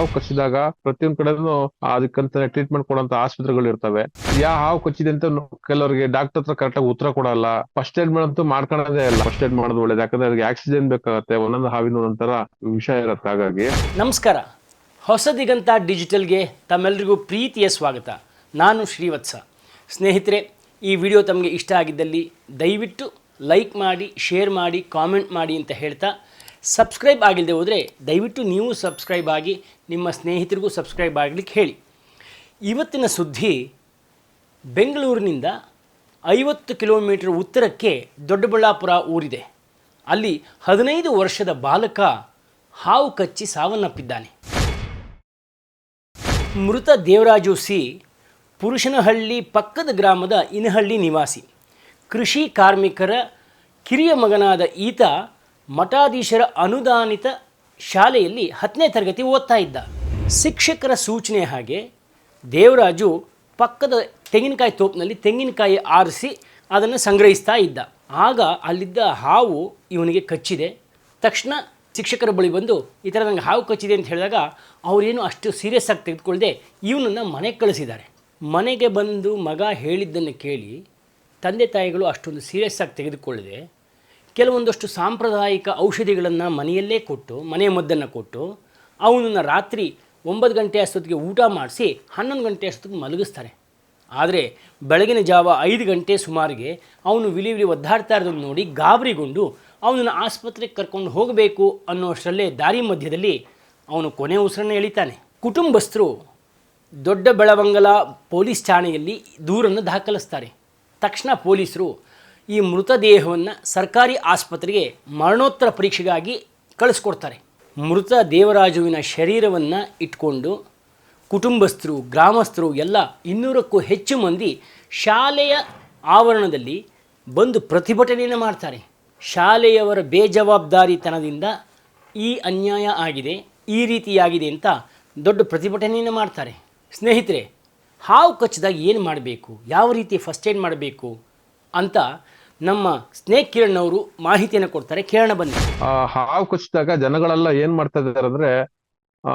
ಹಾವು ಕಚ್ಚಿದಾಗ ಪ್ರತಿಯೊಂದು ಕಡೆನು ಅದಕ್ಕಂತ ಟ್ರೀಟ್ಮೆಂಟ್ ಕೊಡುವಂತ ಆಸ್ಪತ್ರೆಗಳು ಇರ್ತವೆ. ಯಾವ ಹಾವು ಕಚ್ಚಿದೆ ಅಂತ ಕೆಲವರಿಗೆ ಡಾಕ್ಟರ್ ಹತ್ರ ಕರೆಕ್ಟ್ ಆಗಿ ಉತ್ತರ ಕೊಡಲ್ಲ. ಫಸ್ಟ್ ಏಡ್ ಮಾಡಂತೂ ಮಾಡ್ಕೊಳ್ಳೋದೇ ಇಲ್ಲ ಫಸ್ಟ್ ಏಡ್ ಮಾಡೋದು ಒಳ್ಳೇದು. ಯಾಕಂದ್ರೆ ಅದಕ್ಕೆ ಆಕ್ಸಿಜನ್ ಬೇಕಾಗತ್ತೆ. ಒಂದೊಂದು ಹಾವಿನ ಒಂಥರ ವಿಷಯ ಇರತ್ತೆ. ಹಾಗಾಗಿ ನಮಸ್ಕಾರ. ಹೊಸದಿಗಂತ ಡಿಜಿಟಲ್ಗೆ ತಮ್ಮೆಲ್ಲರಿಗೂ ಪ್ರೀತಿಯ ಸ್ವಾಗತ. ನಾನು ಶ್ರೀವತ್ಸ. ಸ್ನೇಹಿತರೆ, ಈ ವಿಡಿಯೋ ತಮಗೆ ಇಷ್ಟ ಆಗಿದ್ದಲ್ಲಿ ದಯವಿಟ್ಟು ಲೈಕ್ ಮಾಡಿ ಶೇರ್ ಮಾಡಿ ಕಾಮೆಂಟ್ ಮಾಡಿ ಅಂತ ಹೇಳ್ತಾ ಸಬ್ಸ್ಕ್ರೈಬ್ ಆಗಿಲ್ಲದೆ ಹೋದರೆ ದಯವಿಟ್ಟು ನೀವು ಸಬ್ಸ್ಕ್ರೈಬ್ ಆಗಿ ನಿಮ್ಮ ಸ್ನೇಹಿತರಿಗೂ ಸಬ್ಸ್ಕ್ರೈಬ್ ಆಗಲಿಕ್ಕೆ ಹೇಳಿ. ಇವತ್ತಿನ ಸುದ್ದಿ ಬೆಂಗಳೂರಿನಿಂದ ಐವತ್ತು ಕಿಲೋಮೀಟರ್ ಉತ್ತರಕ್ಕೆ ದೊಡ್ಡಬಳ್ಳಾಪುರ ಊರಿದೆ. ಅಲ್ಲಿ ಹದಿನೈದು ವರ್ಷದ ಬಾಲಕ ಹಾವು ಕಚ್ಚಿ ಸಾವನ್ನಪ್ಪಿದ್ದಾನೆ. ಮೃತ ದೇವರಾಜು ಸಿ, ಪುರುಷನಹಳ್ಳಿ ಪಕ್ಕದ ಗ್ರಾಮದ ಇನಹಳ್ಳಿ ನಿವಾಸಿ. ಕೃಷಿ ಕಾರ್ಮಿಕರ ಕಿರಿಯ ಮಗನಾದ ಈತ ಮಠಾಧೀಶರ ಅನುದಾನಿತ ಶಾಲೆಯಲ್ಲಿ ಹತ್ತನೇ ತರಗತಿ ಓದ್ತಾ ಇದ್ದ. ಶಿಕ್ಷಕರ ಸೂಚನೆ ಹಾಗೆ ದೇವರಾಜು ಪಕ್ಕದ ತೆಂಗಿನಕಾಯಿ ತೋಪಿನಲ್ಲಿ ತೆಂಗಿನಕಾಯಿ ಆರಿಸಿ ಅದನ್ನು ಸಂಗ್ರಹಿಸ್ತಾ ಇದ್ದ. ಆಗ ಅಲ್ಲಿದ್ದ ಹಾವು ಇವನಿಗೆ ಕಚ್ಚಿದೆ. ತಕ್ಷಣ ಶಿಕ್ಷಕರ ಬಳಿ ಬಂದು, ಈ ಥರ ನನಗೆ ಹಾವು ಕಚ್ಚಿದೆ ಅಂತ ಹೇಳಿದಾಗ ಅವರೇನು ಅಷ್ಟು ಸೀರಿಯಸ್ ಆಗಿ ತೆಗೆದುಕೊಳ್ಳದೆ ಇವನನ್ನು ಮನೆಗೆ ಕಳಿಸಿದ್ದಾರೆ. ಮನೆಗೆ ಬಂದು ಮಗ ಹೇಳಿದ್ದನ್ನು ಕೇಳಿ ತಂದೆ ತಾಯಿಗಳು ಅಷ್ಟೊಂದು ಸೀರಿಯಸ್ ಆಗಿ ತೆಗೆದುಕೊಳ್ಳದೆ ಕೆಲವೊಂದಷ್ಟು ಸಾಂಪ್ರದಾಯಿಕ ಔಷಧಿಗಳನ್ನು ಮನೆಯಲ್ಲೇ ಕೊಟ್ಟು ಮನೆ ಮದ್ದನ್ನು ಕೊಟ್ಟು, ಅವನನ್ನು ರಾತ್ರಿ ಒಂಬತ್ತು ಗಂಟೆ ಅಷ್ಟೊತ್ತಿಗೆ ಊಟ ಮಾಡಿಸಿ ಹನ್ನೊಂದು ಗಂಟೆ ಅಷ್ಟೊತ್ತಿಗೆ ಮಲಗಿಸ್ತಾರೆ. ಆದರೆ ಬೆಳಗಿನ ಜಾವ ಐದು ಗಂಟೆ ಸುಮಾರಿಗೆ ಅವನು ವಿಲಿ ವಿಲಿ ಒದ್ದಾಡ್ತಾ ಇರೋದನ್ನು ನೋಡಿ ಗಾಬರಿಗೊಂಡು ಅವನನ್ನು ಆಸ್ಪತ್ರೆಗೆ ಕರ್ಕೊಂಡು ಹೋಗಬೇಕು ಅನ್ನೋಷ್ಟರಲ್ಲೇ ದಾರಿ ಮಧ್ಯದಲ್ಲಿ ಅವನು ಕೊನೆ ಉಸಿರನ್ನು ಎಳಿತಾನೆ. ಕುಟುಂಬಸ್ಥರು ದೊಡ್ಡ ಬೆಳವಂಗಲ ಪೊಲೀಸ್ ಠಾಣೆಯಲ್ಲಿ ದೂರನ್ನು ದಾಖಲಿಸ್ತಾರೆ. ತಕ್ಷಣ ಪೊಲೀಸರು ಈ ಮೃತದೇಹವನ್ನು ಸರ್ಕಾರಿ ಆಸ್ಪತ್ರೆಗೆ ಮರಣೋತ್ತರ ಪರೀಕ್ಷೆಗಾಗಿ ಕಳಿಸ್ಕೊಡ್ತಾರೆ. ಮೃತ ದೇವರಾಜುವಿನ ಶರೀರವನ್ನು ಇಟ್ಕೊಂಡು ಕುಟುಂಬಸ್ಥರು, ಗ್ರಾಮಸ್ಥರು ಎಲ್ಲ ಇನ್ನೂರಕ್ಕೂ ಹೆಚ್ಚು ಮಂದಿ ಶಾಲೆಯ ಆವರಣದಲ್ಲಿ ಬಂದು ಪ್ರತಿಭಟನೆಯನ್ನು ಮಾಡ್ತಾರೆ. ಶಾಲೆಯವರ ಬೇಜವಾಬ್ದಾರಿತನದಿಂದ ಈ ಅನ್ಯಾಯ ಆಗಿದೆ, ಈ ರೀತಿಯಾಗಿದೆ ಅಂತ ದೊಡ್ಡ ಪ್ರತಿಭಟನೆಯನ್ನು ಮಾಡ್ತಾರೆ. ಸ್ನೇಹಿತರೆ, ಹಾವು ಕಚ್ಚಿದಾಗ ಏನು ಮಾಡಬೇಕು? ಯಾವ ರೀತಿ ಫಸ್ಟ್ ಏಡ್ ಮಾಡಬೇಕು? ಅಂತ ನಮ್ಮ ಸ್ನೇಕ್ ಕಿರಣ್ ಅವರು ಮಾಹಿತಿಯನ್ನು ಕೊಡ್ತಾರೆ. ಕೇಳೋಣ ಬನ್ನಿ. ಹಾವು ಕಚ್ಚಿದಾಗ ಜನಗಳೆಲ್ಲ ಏನ್ ಮಾಡ್ತಾ ಇದಾರೆ ಅಂದ್ರೆ, ಆ,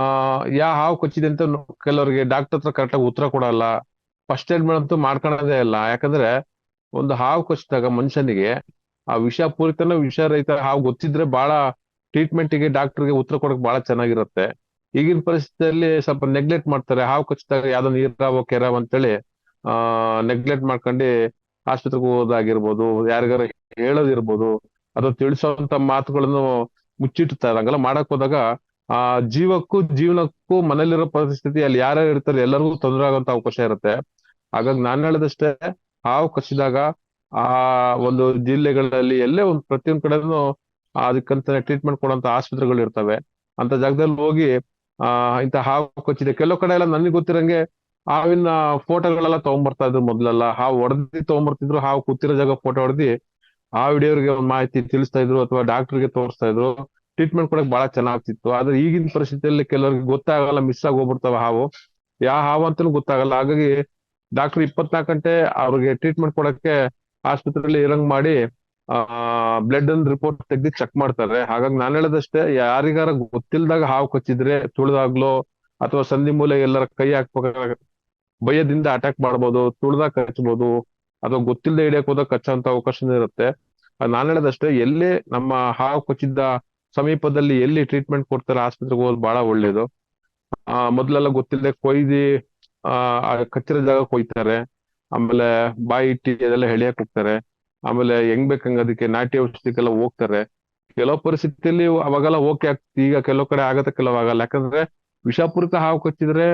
ಯಾ ಹಾವು ಕಚ್ಚಿದೆ ಅಂತ ಕೆಲವರಿಗೆ ಡಾಕ್ಟರ್ ಹತ್ರ ಕರೆಕ್ಟ್ ಆಗಿ ಉತ್ತರ ಕೊಡಲ್ಲ. ಫಸ್ಟ್ ಏಡ್ ಮಾಡಂತೂ ಮಾಡ್ಕೊಳ್ಳೋದೇ ಇಲ್ಲ. ಯಾಕಂದ್ರೆ, ಒಂದು ಹಾವು ಕಚ್ಚಿದಾಗ ಮನುಷ್ಯನಿಗೆ ಆ ವಿಷ ಪೂರಿತನ ವಿಷ ರಹಿತ ಹಾವು ಗೊತ್ತಿದ್ರೆ ಬಹಳ ಟ್ರೀಟ್ಮೆಂಟ್ಗೆ ಡಾಕ್ಟರ್ಗೆ ಉತ್ತರ ಕೊಡಕ್ ಬಹಳ ಚೆನ್ನಾಗಿರುತ್ತೆ. ಈಗಿನ ಪರಿಸ್ಥಿತಿಯಲ್ಲಿ ಸ್ವಲ್ಪ ನೆಗ್ಲೆಕ್ಟ್ ಮಾಡ್ತಾರೆ. ಹಾವು ಕಚ್ಚಿದಾಗ ಯಾವ್ದೋ ನೀರಾವೋ ಕೆರಾವ್ ಅಂತೇಳಿ, ಆ ನೆಗ್ಲೆಕ್ಟ್ ಮಾಡ್ಕೊಂಡು ಆಸ್ಪತ್ರೆಗೆ ಹೋಗೋದಾಗಿರ್ಬೋದು ಯಾರಿಗಾರ ಹೇಳೋದಿರ್ಬೋದು, ಅಥವಾ ತಿಳಿಸೋಂತ ಮಾತುಗಳನ್ನು ಮುಚ್ಚಿಡ್ತಾರೆ ಇರಂಗಲ್ಲ ಮಾಡಕ್ ಹೋದಾಗ ಆ ಜೀವಕ್ಕೂ ಜೀವನಕ್ಕೂ ಮನೇಲಿರೋ ಪರಿಸ್ಥಿತಿ, ಅಲ್ಲಿ ಯಾರ್ಯಾರು ಇರ್ತಾರೆ, ಎಲ್ಲರಿಗೂ ತೊಂದರೆ ಆಗುವಂತ ಅವಕಾಶ ಇರುತ್ತೆ. ಹಾಗಾಗಿ ನಾನ್ ಹೇಳದಷ್ಟೇ, ಹಾವು ಕಚ್ಚಿದಾಗ ಆ ಒಂದು ಜಿಲ್ಲೆಗಳಲ್ಲಿ ಎಲ್ಲೇ ಒಂದು ಪ್ರತಿಯೊಂದ್ ಕಡೆನೂ ಅದಕ್ಕಂತ ಟ್ರೀಟ್ಮೆಂಟ್ ಕೊಡುವಂತ ಆಸ್ಪತ್ರೆಗಳು ಇರ್ತವೆ ಅಂತ ಜಾಗದಲ್ಲಿ ಹೋಗಿ, ಆ ಇಂತ ಹಾವು ಕಚ್ಚಿದೆ. ಕೆಲವು ಕಡೆ ಎಲ್ಲ ನನಗೆ ಗೊತ್ತಿರಂಗೆ ಹಾವಿನ ಫೋಟೋಗಳೆಲ್ಲ ತಗೊಂಬರ್ತಾ ಇದ್ರು ಮೊದ್ಲೆಲ್ಲ. ಹಾವು ಹೊಡೆದಿ ತಗೊಂಬರ್ತಿದ್ರು, ಹಾವು ಕೂತಿರೋ ಜಾಗ ಫೋಟೋ ಹೊಡೆದಿ ಆ ವಿಡಿಯೋರಿಗೆ ಒಂದು ಮಾಹಿತಿ ತಿಳಿಸ್ತಾ ಇದ್ರು ಅಥವಾ ಡಾಕ್ಟರ್ಗೆ ತೋರಿಸ್ತಾ ಇದ್ರು. ಟ್ರೀಟ್ಮೆಂಟ್ ಕೊಡಕ್ ಬಹಳ ಚೆನ್ನಾಗ್ತಿತ್ತು. ಆದ್ರೆ ಈಗಿನ ಪರಿಸ್ಥಿತಿಯಲ್ಲಿ ಕೆಲವರಿಗೆ ಗೊತ್ತಾಗಲ್ಲ, ಮಿಸ್ ಆಗಿ ಹೋಗ್ಬಿಡ್ತಾವ ಹಾವು. ಯಾವ ಹಾವು ಅಂತಲೂ ಗೊತ್ತಾಗಲ್ಲ. ಹಾಗಾಗಿ ಡಾಕ್ಟರ್ ಇಪ್ಪತ್ನಾಲ್ಕು ಗಂಟೆ ಅವ್ರಿಗೆ ಟ್ರೀಟ್ಮೆಂಟ್ ಕೊಡಕ್ಕೆ ಆಸ್ಪತ್ರೆಯಲ್ಲಿ ಇರಂಗ್ ಮಾಡಿ, ಆ, ಬ್ಲಡ್ ಅನ್ನ ರಿಪೋರ್ಟ್ ತೆಗ್ದು ಚೆಕ್ ಮಾಡ್ತಾರೆ. ಹಾಗಾಗಿ ನಾನು ಹೇಳದಷ್ಟೇ, ಯಾರಿಗಾರ ಗೊತ್ತಿಲ್ದಾಗ ಹಾವು ಕಚ್ಚಿದ್ರೆ, ತುಳಿದಾಗ್ಲೋ ಅಥವಾ ಸಂಧಿ ಮೂಲೆ ಎಲ್ಲರ ಕೈ ಹಾಕ್ಬೇಕಾಗ ಭಯದಿಂದ ಅಟ್ಯಾಕ್ ಮಾಡ್ಬೋದು ತುಳಿದಾಗ ಕಚ್ಬೋದು ಅಥವಾ ಗೊತ್ತಿಲ್ಲದೆ ಹಿಡಿಯಕ್ ಹೋದಾಗ ಕಚ್ಚೋಂತ ಅವಕಾಶ ಇರುತ್ತೆ. ನಾನು ಹೇಳದಷ್ಟೇ, ಎಲ್ಲಿ ನಮ್ಮ ಹಾವು ಕೊಚ್ಚಿದ್ದ ಸಮೀಪದಲ್ಲಿ ಎಲ್ಲಿ ಟ್ರೀಟ್ಮೆಂಟ್ ಕೊಡ್ತಾರೆ ಆಸ್ಪತ್ರೆಗೆ ಹೋಗೋದು ಬಹಳ ಒಳ್ಳೇದು. ಆ ಮೊದ್ಲೆಲ್ಲ ಗೊತ್ತಿಲ್ಲದೆ ಕೊಯ್ದಿ ಆ ಕಚ್ಚಿರ ಜಾಗ ಕೊಯ್ತಾರೆ. ಆಮೇಲೆ ಬಾಯಿ ಇಟ್ಟಿ ಅದೆಲ್ಲ ಎಳಿಯಕ್ ಹೋಗ್ತಾರೆ. ಆಮೇಲೆ ಹೆಂಗ್ ಬೇಕಂಗ ಅದಕ್ಕೆ ನಾಟಿ ಔಷಧಿಗೆಲ್ಲ ಹೋಗ್ತಾರೆ. ಕೆಲವು ಪರಿಸ್ಥಿತಿಯಲ್ಲಿ ಅವಾಗೆಲ್ಲ ಓಕೆ ಆಗ್ತಿ, ಈಗ ಕೆಲವು ಕಡೆ ಆಗತ್ತೆ ಕೆಲವು ಆಗಲ್ಲ. ಯಾಕಂದ್ರೆ ವಿಷಪೂರಿತ ಹಾವು ಕಚ್ಚಿದ್ರೆ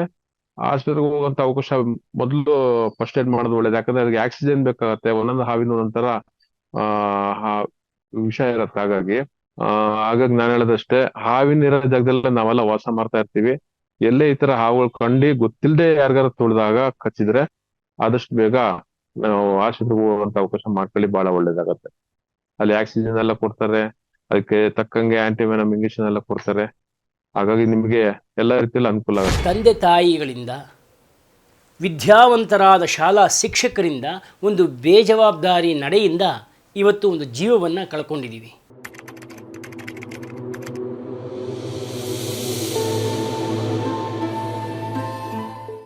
ಆಸ್ಪತ್ರೆಗೆ ಹೋಗುವಂತ ಅವಕಾಶ ಮೊದಲು ಫಸ್ಟ್ ಏಡ್ ಮಾಡೋದು ಒಳ್ಳೇದು. ಯಾಕಂದ್ರೆ ಅದಕ್ಕೆ ಆಕ್ಸಿಜನ್ ಬೇಕಾಗತ್ತೆ, ಒಂದೊಂದು ಹಾವಿನ ಒಂಥರ ಆ ವಿಷ ಇರತ್ತೆ. ಹಾಗಾಗಿ, ಆ, ಹಾಗಾಗಿ ನಾನು ಹೇಳದಷ್ಟೇ, ಹಾವಿನ ಇರೋ ಜಾಗದಲ್ಲ ನಾವೆಲ್ಲ ವಾಸ ಮಾಡ್ತಾ ಇರ್ತೀವಿ. ಎಲ್ಲೇ ಈ ತರ ಹಾವುಗಳು ಕಂಡು ಗೊತ್ತಿಲ್ಲದೆ ಯಾರಿಗಾರ ತುಳಿದಾಗ, ಕಚ್ಚಿದ್ರೆ ಆದಷ್ಟು ಬೇಗ ನಾವು ಆಸ್ಪತ್ರೆಗೆ ಹೋಗುವಂತ ಅವಕಾಶ ಮಾಡ್ಕೊಳ್ಳಿ. ಬಹಳ ಒಳ್ಳೇದಾಗತ್ತೆ. ಅಲ್ಲಿ ಆಕ್ಸಿಜನ್ ಎಲ್ಲ ಕೊಡ್ತಾರೆ. ಅದಕ್ಕೆ ತಕ್ಕಂಗೆ ಆಂಟಿವೆನಮ್ ಇಂಜೆಕ್ಷನ್ ಎಲ್ಲ ಕೊಡ್ತಾರೆ. ಹಾಗಾಗಿ ನಿಮಗೆ ಎಲ್ಲ ರೀತಿಯಲ್ಲಿ ಅನುಕೂಲ ಆಗುತ್ತೆ. ತಂದೆ ತಾಯಿಗಳಿಂದ, ವಿದ್ಯಾವಂತರಾದ ಶಾಲಾ ಶಿಕ್ಷಕರಿಂದ ಒಂದು ಬೇಜವಾಬ್ದಾರಿ ನಡೆಯಿಂದ ಇವತ್ತು ಒಂದು ಜೀವವನ್ನು ಕಳ್ಕೊಂಡಿದ್ದೀವಿ.